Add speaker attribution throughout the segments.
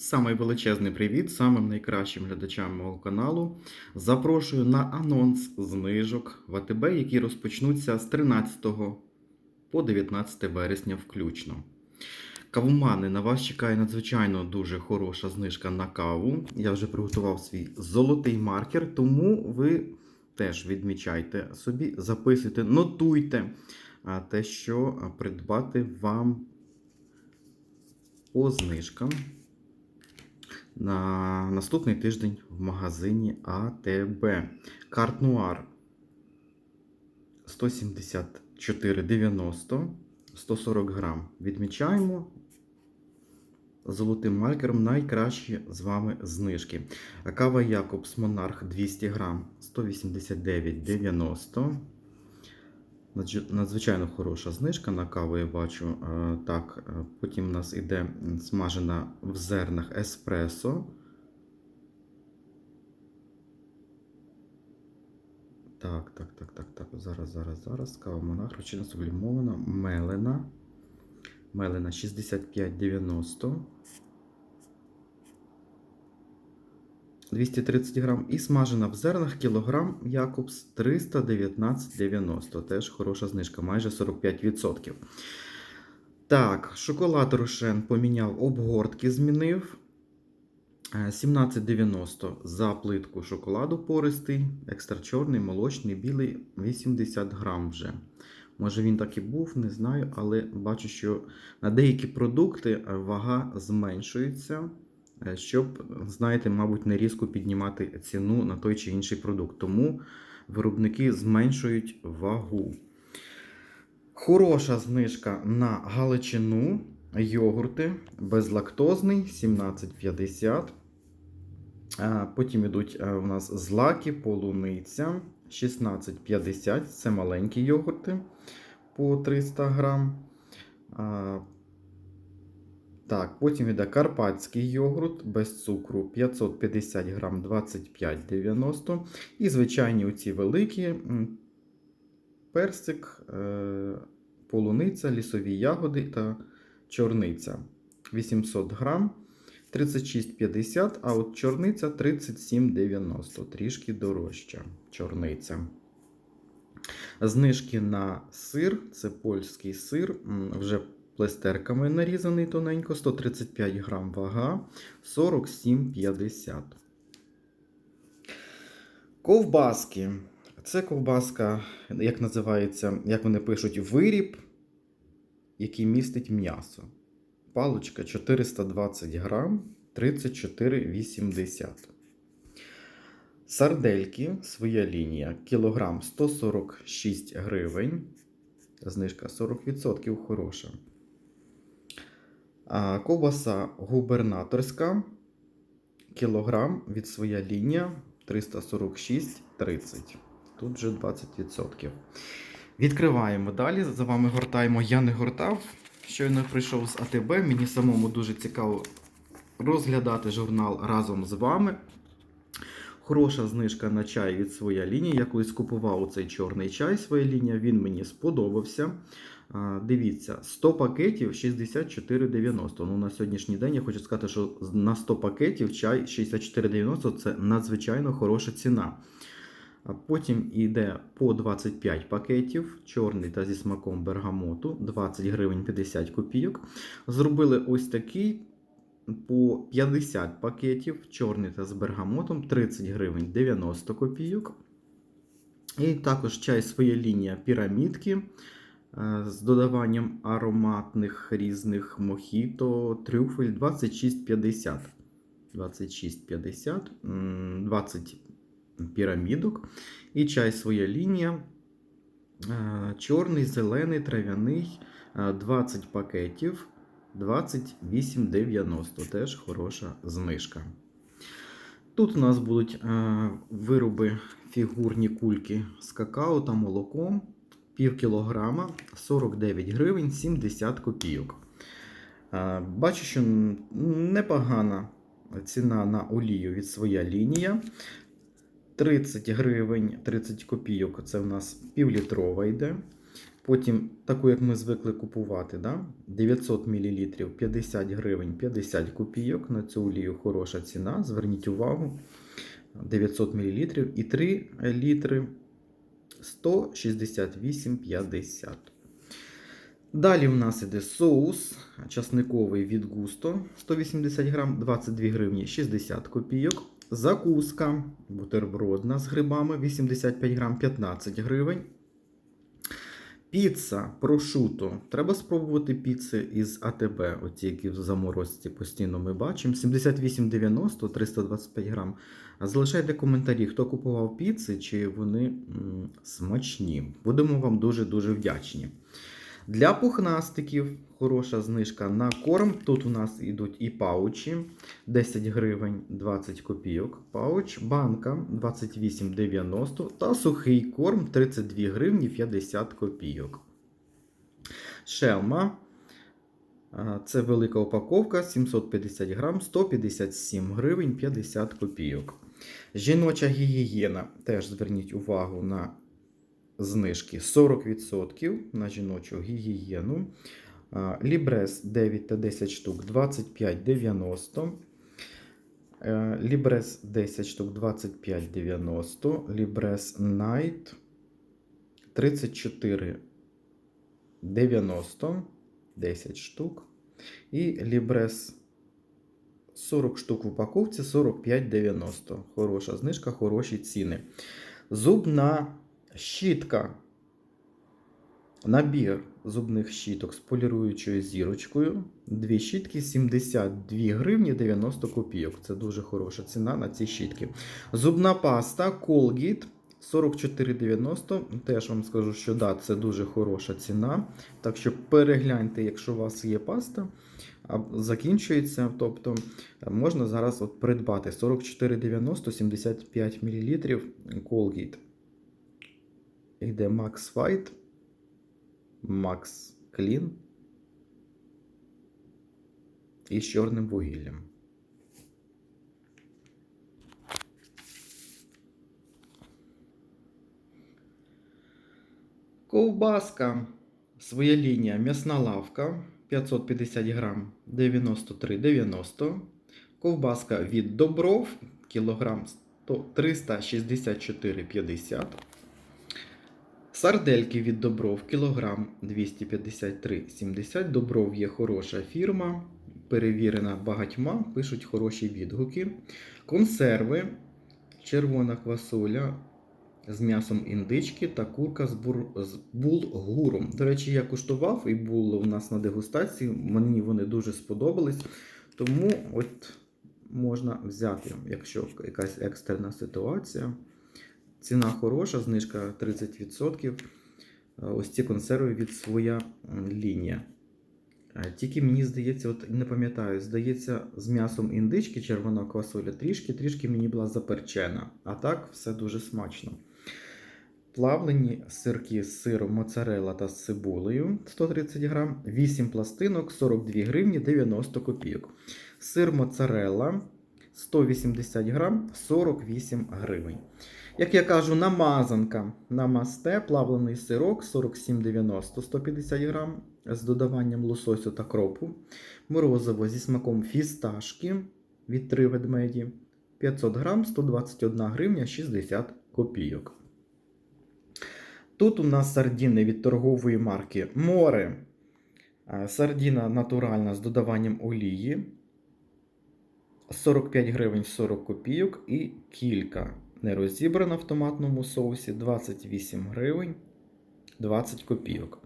Speaker 1: Самий величезний привіт самим найкращим глядачам мого каналу. Запрошую на анонс знижок в АТБ, які розпочнуться з 13 по 19 вересня включно. Кавомани, на вас чекає надзвичайно дуже хороша знижка на каву. Я вже приготував свій золотий маркер, тому ви теж відмічайте собі, записуйте, нотуйте те, що придбати вам по знижкам на наступний тиждень в магазині АТБ. Карт Нуар 174,90 140 грам. Відмічаємо золотим маркером найкращі з вами знижки. Кава Якобс Монарх 200 грам 189,90. Надзвичайно хороша знижка на каву, я бачу. Е, Так, е, потім у нас іде смажена в зернах еспресо. Так, так, так, так, так. Зараз, зараз, зараз. Кава монах, ручина сублімована, мелена. Мелена 65,90. 230 грам. І смажена в зернах кілограм Якобс 319,90. Теж хороша знижка, майже 45%. Так, шоколад Рошен поміняв обгортки, змінив. Е, 17,90 за плитку шоколаду пористий, екстра чорний, молочний, білий 80 грам вже. Може він так і був, не знаю, але бачу, що на деякі продукти е, вага зменшується, е, щоб, знаєте, мабуть, не різко піднімати ціну на той чи інший продукт. Тому виробники зменшують вагу. Хороша знижка на галичину, йогурти, безлактозний 17,50. Потім йдуть е, у нас злаки, полуниця 16,50. Це маленькі йогурти по 300 грам. Так, потім йде карпатський йогурт без цукру 550 грам 25,90. І звичайні оці великі персик, е, полуниця, лісові ягоди та чорниця 800 грам 36,50, а от чорниця 37,90, трішки дорожча чорниця. Знижки на сир, це польський сир, вже плестерками нарізаний тоненько, 135 грам вага, 47,50. Ковбаски. Це ковбаска, як називається, як вони пишуть, виріб, який містить м'ясо. Палочка 420 грам, 34,80. Сардельки, своя лінія, кілограм 146 гривень. Знижка 40% хороша. Ковбаса губернаторська, кілограм від своя лінія 346,30. Тут вже 20%. Відкриваємо далі. За вами гортаємо. Я не гортав. Щойно прийшов з АТБ. Мені самому дуже цікаво розглядати журнал разом з вами. Хороша знижка на чай від своя лінія. Я колись купував цей чорний чай своя лінія, він мені сподобався. Дивіться, 100 пакетів 64,90. Ну, на сьогоднішній день я хочу сказати, що на 100 пакетів чай 64,90 це надзвичайно хороша ціна. Потім йде по 25 пакетів, чорний та зі смаком бергамоту, 20 гривень 50 копійок. Зробили ось такий по 50 пакетів, чорний та з бергамотом, 30 гривень 90 копійок. І також чай своя лінія пірамідки з додаванням ароматних різних мохіто, трюфель 26,50. 26,50, 20 пірамідок. І чай своя лінія. е, Чорний, зелений, трав'яний, е, 20 пакетів, 28,90. Теж хороша знижка. Тут у нас будуть е, вироби фігурні кульки з какао та молоком. Пів кілограма 49 гривень 70 копійок. Бачу, що непогана ціна на олію від своя лінія. 30 гривень 30 копійок це в нас півлітрова йде. Потім таку, як ми звикли купувати, да? 900 мл 50 гривень 50 копійок. На цю олію хороша ціна. Зверніть увагу. 900 мл і 3 літри 168,50. Далі в нас іде соус часниковий від густо 180 грам, 22 гривні 60 копійок. Закуска бутербродна з грибами 85 грам 15 гривень. Піца прошуто. Треба спробувати піци із АТБ, оті, які в заморозці постійно ми бачимо. 78,90 325 грам. Залишайте коментарі, хто купував піци, чи вони м, смачні. Будемо вам дуже-дуже вдячні. Для пухнастиків хороша знижка на корм. Тут у нас йдуть і паучі 10 гривень 20 копійок. Пауч, банка 28,90 та сухий корм 32 гривні 50 копійок. Шелма. Це велика упаковка 750 грам 157 гривень 50 копійок. Жіноча гігієна. Теж зверніть увагу на знижки 40% на жіночу гігієну. Лібрес 9 та 10 штук 25,90. Е, Лібрес 10 штук 25,90. Лібрес Night 34,90. 10 штук. І Лібрес 40 штук в упаковці 45,90. Хороша знижка, хороші ціни. Зубна щітка. Набір зубних щіток з поліруючою зірочкою. Дві щітки 72 гривні 90 копійок. Це дуже хороша ціна на ці щітки. Зубна паста Colgate 44,90. Теж вам скажу, що да, це дуже хороша ціна. Так що перегляньте, якщо у вас є паста, а закінчується. Тобто можна зараз от придбати 44,90 75 мл Colgate. Йде Max White, Max Clean і з чорним вугіллям. Ковбаска. Своя лінія м'ясна лавка 550 грам 93,90. Ковбаска від Добров кілограм 100 364,50. Сардельки від Добров кілограм 253,70. Добров є хороша фірма, перевірена багатьма, пишуть хороші відгуки. Консерви, червона квасоля з м'ясом індички та курка з, бур... з булгуром. До речі, я куштував і було у нас на дегустації. Мені вони дуже сподобались. Тому от можна взяти, якщо якась екстрена ситуація. Ціна хороша, знижка 30%. Е, Ось ці консерви від своя лінія. Е, Тільки мені здається, от не пам'ятаю, здається, з м'ясом індички червона квасоля трішки, трішки мені була заперчена. А так все дуже смачно. Плавлені сирки з сиром моцарелла та з цибулею 130 грам, 8 пластинок 42 гривні 90 копійок. Сир моцарелла 180 грам 48 гривень. Як я кажу, намазанка намасте, плавлений сирок 47,90 150 грам з додаванням лососю та кропу. Морозиво зі смаком фісташки від 3 ведмеді 500 грам 121 гривня 60 копійок. Тут у нас сардіни від торгової марки Море. Е, Сардіна натуральна з додаванням олії 45 гривень 40 копійок і кілька не розібрана в томатному соусі 28 гривень 20 копійок.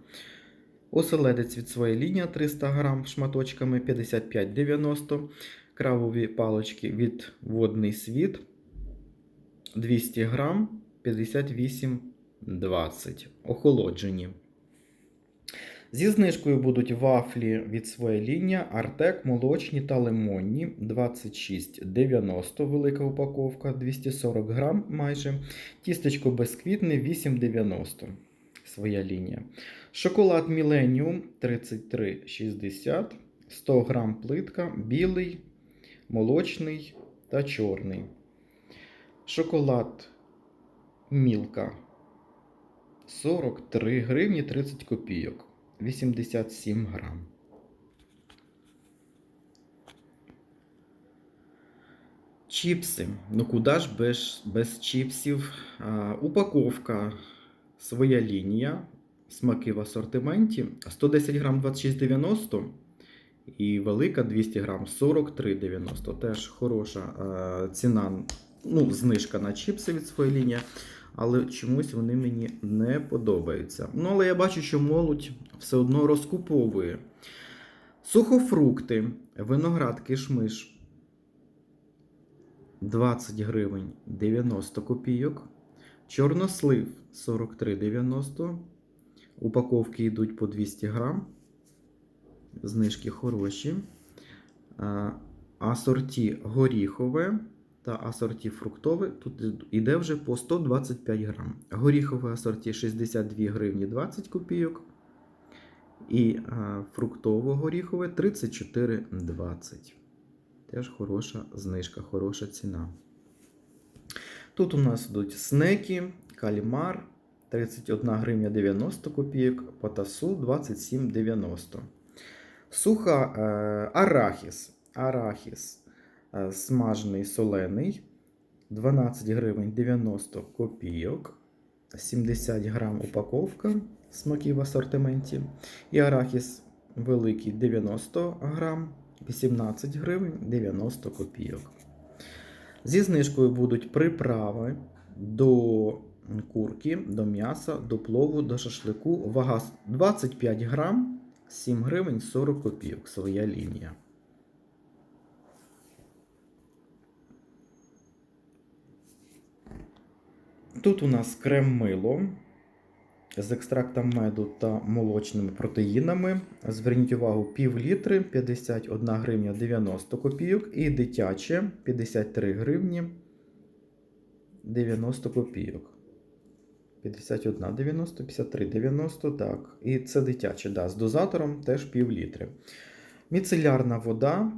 Speaker 1: Оселедець від своєї лінії 300 грам шматочками 55,90 Кравові палочки від водний світ 200 грам 58,20 Охолоджені. Зі знижкою будуть вафлі від своєї лінії Артек, молочні та лимонні 26,90 велика упаковка, 240 грам майже. Тістечко безквітне 8,90 своя лінія. Шоколад Millennium 33,60, 100 грам плитка, білий, молочний та чорний. Шоколад Мілка 43 гривні 30 копійок. 87 грам. Чіпси. Ну куди ж без, без чіпсів? А, упаковка своя лінія. Смаки в асортименті. 110 грам 26,90 і велика 200 грам 43,90. Теж хороша а, ціна. Ну, знижка на чіпси від своєї лінії. Але чомусь вони мені не подобаються. Ну, але я бачу, що молодь все одно розкуповує. Сухофрукти, виноград кишмиш 20 гривень 90 копійок. Чорнослив 43,90. Упаковки йдуть по 200 грам. Знижки хороші. Асорті горіхове та асорті фруктове. Тут йде вже по 125 грам. Горіхове асорті 62 гривні 20 копійок. І фруктово-горіхове 34,20. Теж хороша знижка, хороша ціна. Тут у нас йдуть снеки, кальмар 31 гривня 90 копійок, потасу 27,90. Суха е, арахіс. Арахіс смажений солений 12 гривень 90 копійок. 70 грам упаковка смаків в асортименті. І арахіс великий 90 грам 18 гривень 90 копійок. Зі знижкою будуть приправи до курки, до м'яса, до плову, до шашлику. Вага 25 грам 7 гривень 40 копійок. Своя лінія. Тут у нас крем мило з екстрактом меду та молочними протеїнами. Зверніть увагу, пів літри 51 гривня 90 копійок і дитяче 53 гривні 90 копійок. 51, 90, 53, 90, так. І це дитяче, да, з дозатором теж пів літри. Міцелярна вода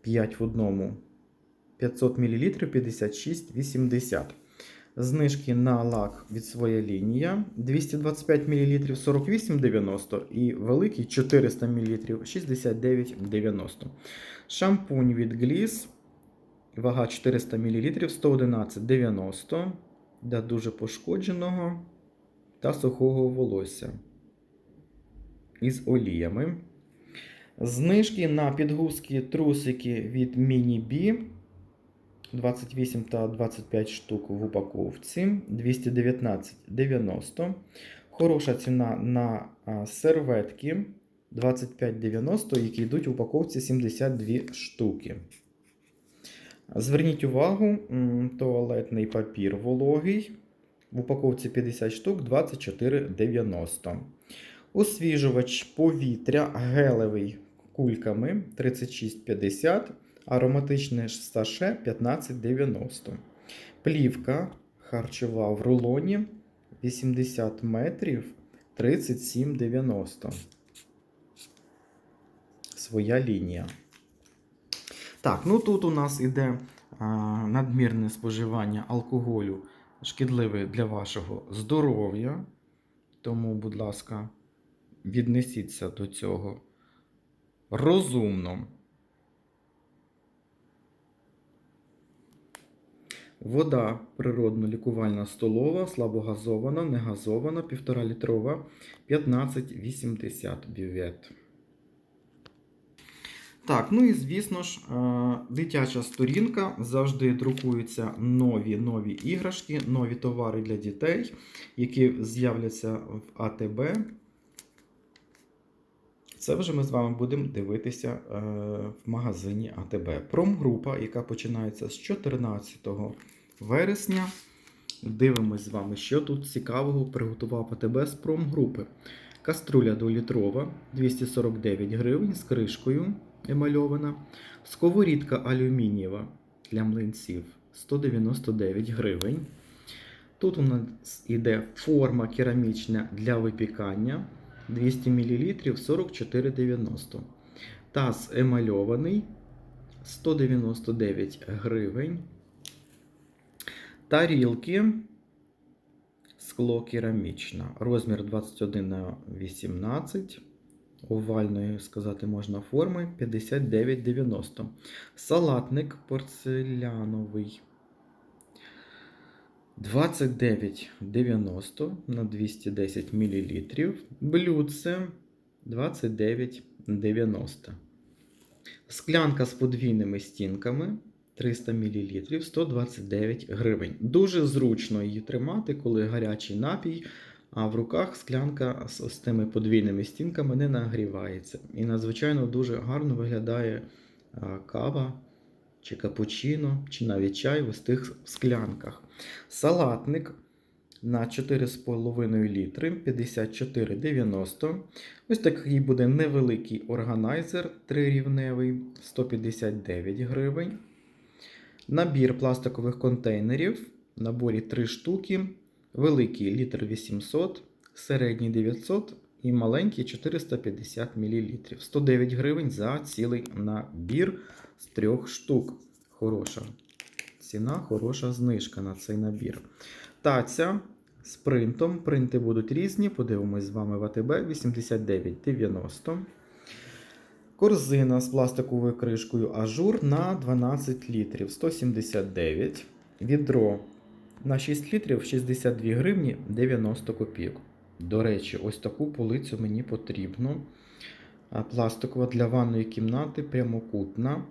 Speaker 1: 5 в одному 500 мл 56,80. Знижки на лак від своя лінія 225 мл 48,90 і великий 400 мл 69,90. Шампунь від Gliss. Вага 400 мл 111,90 для дуже пошкодженого та сухого волосся із оліями. Знижки на підгузки трусики від Mini-B 28 та 25 штук в упаковці 219,90. Хороша ціна на серветки 25,90, які йдуть в упаковці 72 штуки. Зверніть увагу, туалетний папір вологий. В упаковці 50 штук 24,90. Освіжувач повітря гелевий кульками 36,50. Ароматичне саше 15,90. Плівка харчова в рулоні 80 метрів 37,90. Своя лінія. Так, ну тут у нас іде а, надмірне споживання алкоголю шкідливе для вашого здоров'я. Тому, будь ласка, віднесіться до цього розумно. Вода природно лікувальна столова, слабогазована, негазована, 1,5 літрова, 15,80 бювет. Так, ну і звісно ж, е, дитяча сторінка завжди друкуються нові нові іграшки, нові товари для дітей, які з'являться в АТБ. Це вже ми з вами будемо дивитися е, в магазині АТБ. Промгрупа, яка починається з 14 вересня. Дивимось з вами, що тут цікавого приготував АТБ з промгрупи. Каструля долітрова 249 гривень з кришкою емальована. Сковорідка алюмінієва для млинців 199 гривень. Тут у нас іде форма керамічна для випікання 200 мл 44,90. Таз емальований 199 гривень. Тарілки скло керамічне. Розмір 21 на 18 овальної, сказати можна, форми 59,90. Салатник порцеляновий 29,90 на 210 мл. Блюдце 29,90. Склянка з подвійними стінками 300 мл 129 гривень. Дуже зручно її тримати, коли гарячий напій, а в руках склянка з, з тими подвійними стінками не нагрівається. І надзвичайно дуже гарно виглядає кава чи капучино, чи навіть чай в ось тих склянках. Салатник на 4,5 літри 54,90. Ось такий буде невеликий органайзер трирівневий 159 гривень. Набір пластикових контейнерів. В наборі 3 штуки. Великий літр 800, середній 900 і маленький 450 мл. 109 гривень за цілий набір з трьох штук. Хороша ціна, хороша знижка на цей набір. Таця з принтом. Принти будуть різні. Подивимось з вами в АТБ 89,90. Корзина з пластиковою кришкою ажур на 12 літрів 179. Відро на 6 літрів 62 гривні 90 копійок. До речі, ось таку полицю мені потрібно. Пластикова для ванної кімнати прямокутна.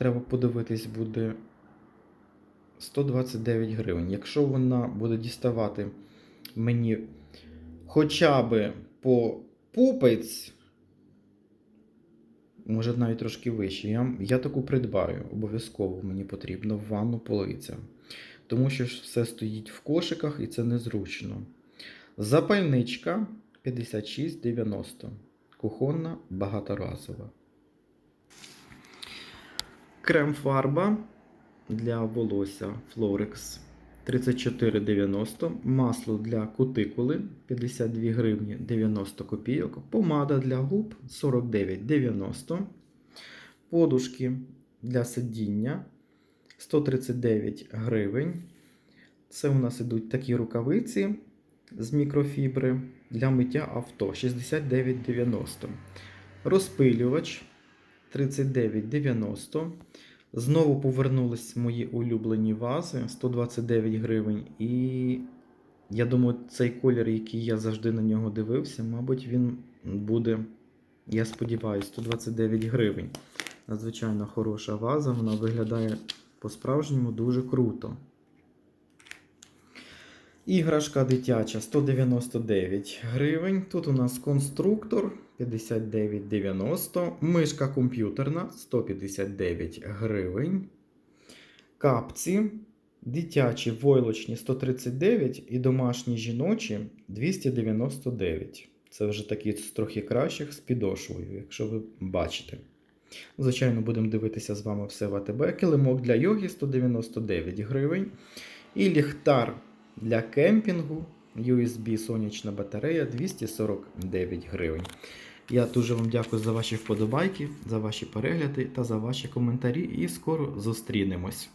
Speaker 1: Треба подивитись, буде 129 гривень. Якщо вона буде діставати мені хоча б по пупець, може навіть трошки вище, я, я таку придбаю. Обов'язково мені потрібно в ванну полиця. Тому що все стоїть в кошиках і це незручно. Запальничка 56,90. Кухонна багаторазова. Крем-фарба для волосся Florex 34,90. Масло для кутикули 52 гривні 90 копійок. Помада для губ 49,90. Подушки для сидіння 139 гривень. Це у нас ідуть такі рукавиці з мікрофібри для миття авто 69,90. Розпилювач 39,90. Знову повернулись мої улюблені вази 129 гривень. І я думаю, цей колір, який я завжди на нього дивився, мабуть, він буде, я сподіваюся, 129 гривень. Надзвичайно хороша ваза, вона виглядає по-справжньому дуже круто. Іграшка дитяча 199 гривень. Тут у нас конструктор 59,90. Мишка комп'ютерна 159 гривень. Капці. Дитячі войлочні 139 і домашні жіночі 299. Це вже такі з трохи кращих з підошвою, якщо ви бачите. Звичайно, будемо дивитися з вами все в АТБ. Килимок для йоги 199 гривень. І ліхтар для кемпінгу USB сонячна батарея 249 гривень. Я дуже вам дякую за ваші вподобайки, за ваші перегляди та за ваші коментарі. І скоро зустрінемось.